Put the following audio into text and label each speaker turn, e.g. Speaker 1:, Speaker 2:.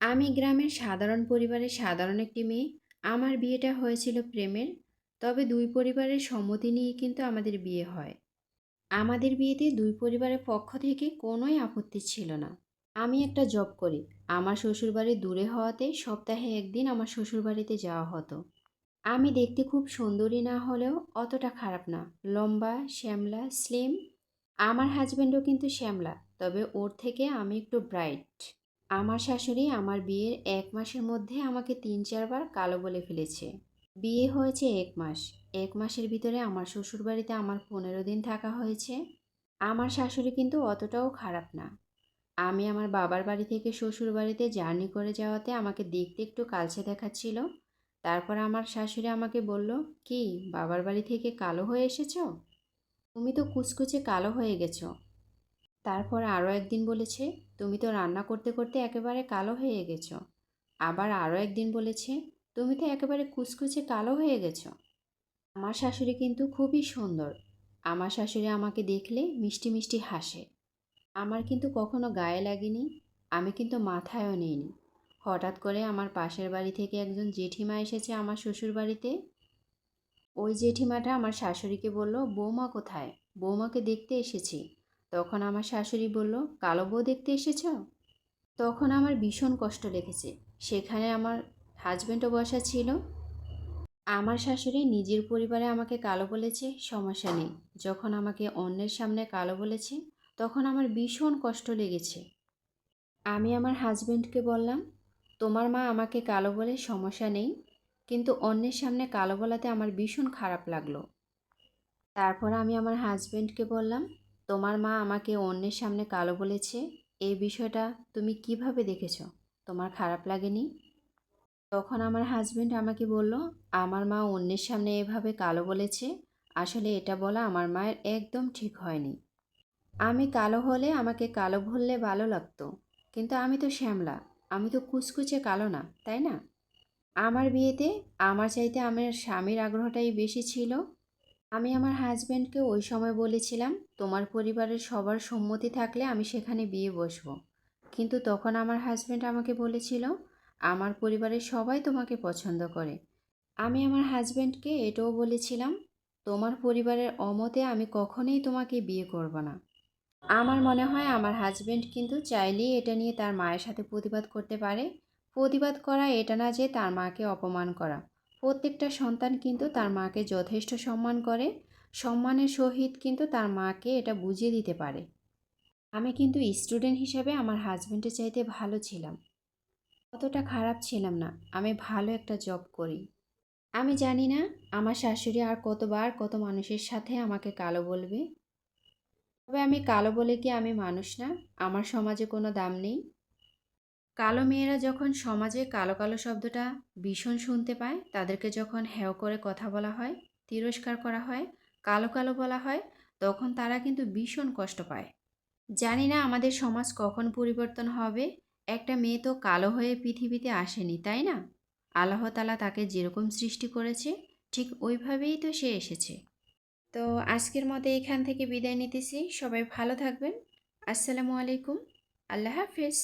Speaker 1: আমি গ্রামের সাধারণ পরিবারের সাধারণ একটি মেয়ে। আমার বিয়েটা হয়েছিল প্রেমের, তবে দুই পরিবারের সম্মতি নিয়ে কিন্তু আমাদের বিয়ে হয়। আমাদের বিয়েতে দুই পরিবারের পক্ষ থেকে কোনোই আপত্তি ছিল না। আমি একটা জব করি। আমার শ্বশুরবাড়ি দূরে হওয়াতে সপ্তাহে একদিন আমার শ্বশুরবাড়িতে যাওয়া হতো। আমি দেখতে খুব সুন্দরী না হলেও অতটা খারাপ না। লম্বা, শ্যামলা স্লিম আমার হাজব্যান্ডও কিন্তু শ্যামলা, তবে ওর থেকে আমি একটু ব্রাইট আমার শাশুড়ি আমার বিয়ের এক মাসের মধ্যে আমাকে তিন চারবার কালো বলে ফেলেছে। বিয়ে হয়েছে এক মাস। এক মাসের ভিতরে আমার শ্বশুরবাড়িতে আমার পনেরো দিন থাকা হয়েছে। আমার শাশুড়ি কিন্তু অতটাও খারাপ না। আমি আমার বাবার বাড়ি থেকে শ্বশুর বাড়িতে জার্নি করে যাওয়াতে আমাকে দেখতে একটু কালচে দেখাচ্ছিল। তারপর আমার শাশুড়ি আমাকে বলল, কি, বাবার বাড়ি থেকে কালো হয়ে এসেছ? তুমি তো কুচকুচে কালো হয়ে গেছো। তারপর আরও একদিন বলেছে, তুমি তো রান্না করতে করতে একেবারে কালো হয়ে গেছো। আবার আরও একদিন বলেছে, তুমি তো একেবারে কুচকুচে কালো হয়ে গেছো। আমার শাশুড়ি কিন্তু খুবই সুন্দর। আমার শাশুড়ি আমাকে দেখলে মিষ্টি মিষ্টি হাসে। আমার কিন্তু কখনো গায়ে লাগেনি, আমি কিন্তু মাথায়ও নিইনি। হঠাৎ করে আমার পাশের বাড়ি থেকে একজন জেঠিমা এসেছে আমার শ্বশুর বাড়িতে। ওই জেঠিমাটা আমার শাশুড়িকে বলল, বৌমা কোথায়? বৌমাকে দেখতে এসেছি। তখন আমার শাশুড়ি বলল, কালো বউ দেখতে এসেছ? তখন আমার ভীষণ কষ্ট লেগেছে। সেখানে আমার হাজব্যান্ডও বসা ছিল। আমার শাশুড়ি নিজের পরিবারে আমাকে কালো বলেছে, সমস্যা নেই। যখন আমাকে অন্যের সামনে কালো বলেছে, তখন আমার ভীষণ কষ্ট লেগেছে। আমি আমার হাজব্যান্ডকে বললাম, তোমার মা আমাকে কালো বলে সমস্যা নেই, কিন্তু অন্যের সামনে কালো বলাতে আমার ভীষণ খারাপ লাগল। তারপর আমি আমার হাজব্যান্ডকে বললাম তোমার মা আমাকে অন্যের সামনে কালো বলেছে এই বিষয়টা তুমি কীভাবে দেখেছ? তোমার খারাপ লাগেনি? তখন আমার হাজব্যান্ড আমাকে বলল, আমার মা অন্যের সামনে এভাবে কালো বলেছে, আসলে এটা বলা আমার মায়ের একদম ঠিক হয়নি। আমি কালো হলে আমাকে কালো ভুললে ভালো লাগতো, কিন্তু আমি তো শ্যামলা, আমি তো কুচকুচে কালো না, তাই না? আমার বিয়েতে আমার চাইতে আমার স্বামীর আগ্রহটাই বেশি ছিল আমি আমার হাজব্যান্ডকে ওই সময় বলেছিলাম, তোমার পরিবারের সবার সম্মতি থাকলে আমি সেখানে বিয়ে বসবো। কিন্তু তখন আমার হাজব্যান্ড আমাকে বলেছিল, আমার পরিবারের সবাই তোমাকে পছন্দ করে। আমি আমার হাজব্যান্ডকে এটাও বলেছিলাম, তোমার পরিবারের অমতে আমি কখনোই তোমাকে বিয়ে করব না। আমার মনে হয় আমার হাজব্যান্ড কিন্তু চাইলেই এটা নিয়ে তার মায়ের সাথে প্রতিবাদ করতে পারে। প্রতিবাদ করা এটা না যে তার মাকে অপমান করা। প্রত্যেকটা সন্তান কিন্তু তার মাকে যথেষ্ট সম্মান করে। সম্মানের সহিত কিন্তু তার মাকে এটা বুঝিয়ে দিতে পারে। আমি কিন্তু স্টুডেন্ট হিসাবে আমার হাজব্যান্ডের চাইতে ভালো ছিলাম। অতটা খারাপ ছিলাম না। আমি ভালো একটা জব করি। আমি জানি না আমার শাশুড়ি আর কতবার কত মানুষের সাথে আমাকে কালো বলবে। তবে আমি কালো বলে কি আমি মানুষ না? আমার সমাজে কোনো দাম নেই। কালো মেয়েরা যখন সমাজে কালো কালো শব্দটা ভীষণ শুনতে পায়, তাদেরকে যখন হেয় করে কথা বলা হয়, তিরস্কার করা হয়, কালো কালো বলা হয়, তখন তারা কিন্তু ভীষণ কষ্ট পায়। জানি না আমাদের সমাজ কখন পরিবর্তন হবে, একটা মেয়ে তো কালো হয়ে পৃথিবীতে আসেনি, তাই না? আল্লাহ তালা তাকে যেরকম সৃষ্টি করেছে, ঠিক ওইভাবেই তো সে এসেছে। তো আজকের মতো এখান থেকে বিদায় নিতেছি, সবাই ভালো থাকবেন। আসসালামু আলাইকুম, আল্লাহ হাফিজ।